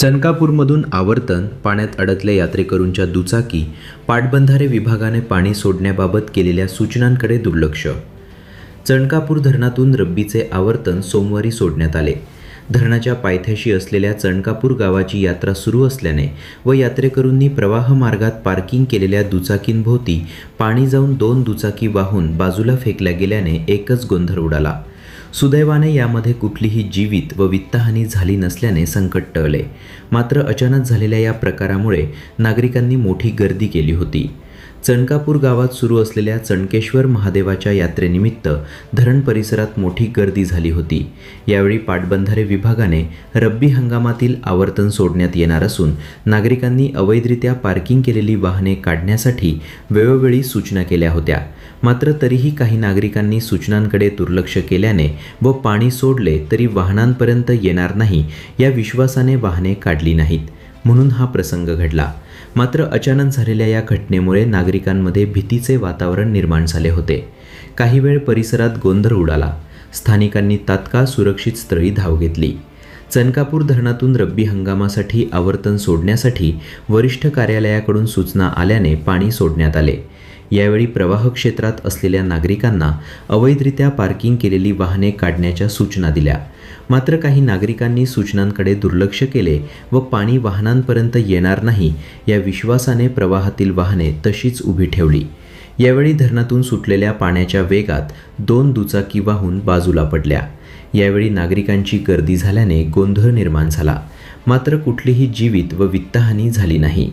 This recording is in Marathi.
चनकापूरमधून आवर्तन पाण्यात अडकल्या यात्रेकरूंच्या दुचाकी पाटबंधारे विभागाने पाणी सोडण्याबाबत केलेल्या सूचनांकडे दुर्लक्ष. चणकापूर धरणातून रब्बीचे आवर्तन सोमवारी सोडण्यात आले. धरणाच्या पायथ्याशी असलेल्या चणकापूर गावाची यात्रा सुरू असल्याने व यात्रेकरूंनी प्रवाह मार्गात पार्किंग केलेल्या दुचाकींभोवती पाणी जाऊन दोन दुचाकी वाहून बाजूला फेकल्या गेल्याने एकच गोंधळ उडाला. सुदैवाने यामध्ये कुठलीही जीवित व वित्तहानी झाली नसल्याने संकट टळले. मात्र अचानक झालेल्या या प्रकारामुळे नागरिकांनी मोठी गर्दी केली होती. चणकापूर गावात सुरू असलेल्या चणकेश्वर महादेवाच्या यात्रेनिमित्त धरण परिसरात मोठी गर्दी झाली होती. यावेळी पाटबंधारे विभागाने रब्बी हंगामातील आवर्तन सोडण्यात येणार असून नागरिकांनी अवैधरित्या पार्किंग केलेली वाहने काढण्यासाठी वेळोवेळी सूचना केल्या होत्या. मात्र तरीही काही नागरिकांनी सूचनांकडे दुर्लक्ष केल्याने व पाणी सोडले तरी वाहनांपर्यंत येणार नाही या विश्वासाने वाहने काढली नाहीत. म्हणून हा प्रसंग घडला. मात्र अचानक झालेल्या या घटनेमुळे नागरिकांमध्ये भीतीचे वातावरण निर्माण झाले होते. काही वेळ परिसरात गोंधळ उडाला. स्थानिकांनी तात्काळ सुरक्षित स्थळी धाव घेतली. चनकापूर धरणातून रब्बी हंगामासाठी आवर्तन सोडण्यासाठी वरिष्ठ कार्यालयाकडून सूचना आल्याने पाणी सोडण्यात आले. यावेळी प्रवाह क्षेत्रात असलेल्या नागरिकांना अवैधरित्या पार्किंग केलेली वाहने काढण्याच्या सूचना दिल्या. मात्र काही नागरिकांनी सूचनांकडे दुर्लक्ष केले व पाणी वाहनांपर्यंत येणार नाही या विश्वासाने प्रवाहातील वाहने तशीच उभी ठेवली. यावेळी धरणातून सुटलेल्या पाण्याच्या वेगात दोन दुचाकी वाहून बाजूला पडल्या. यावेळी नागरिकांची गर्दी झाल्याने गोंधळ निर्माण झाला. मात्र कुठलीही जीवित व वित्तहानी झाली नाही.